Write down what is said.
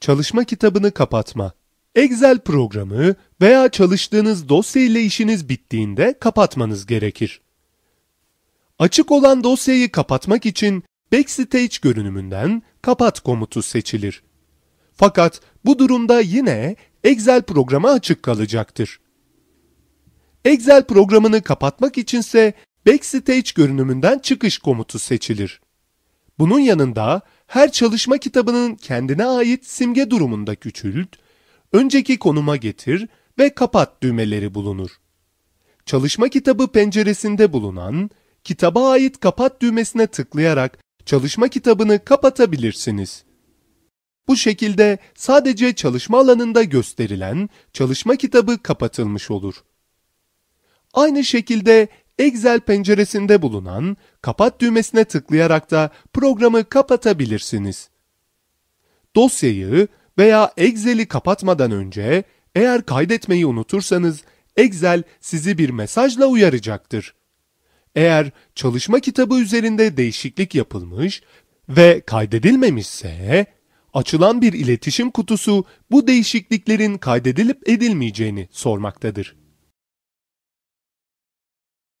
çalışma kitabını kapatma. Excel programı veya çalıştığınız dosya ile işiniz bittiğinde kapatmanız gerekir. Açık olan dosyayı kapatmak için Backstage görünümünden kapat komutu seçilir. Fakat bu durumda yine Excel programı açık kalacaktır. Excel programını kapatmak içinse Backstage görünümünden çıkış komutu seçilir. Bunun yanında her çalışma kitabının kendine ait simge durumunda küçült, önceki konuma getir ve kapat düğmeleri bulunur. Çalışma kitabı penceresinde bulunan kitaba ait kapat düğmesine tıklayarak çalışma kitabını kapatabilirsiniz. Bu şekilde sadece çalışma alanında gösterilen çalışma kitabı kapatılmış olur. Aynı şekilde Excel penceresinde bulunan kapat düğmesine tıklayarak da programı kapatabilirsiniz. Dosyayı veya Excel'i kapatmadan önce eğer kaydetmeyi unutursanız Excel sizi bir mesajla uyaracaktır. Eğer çalışma kitabı üzerinde değişiklik yapılmış ve kaydedilmemişse, açılan bir iletişim kutusu bu değişikliklerin kaydedilip edilmeyeceğini sormaktadır.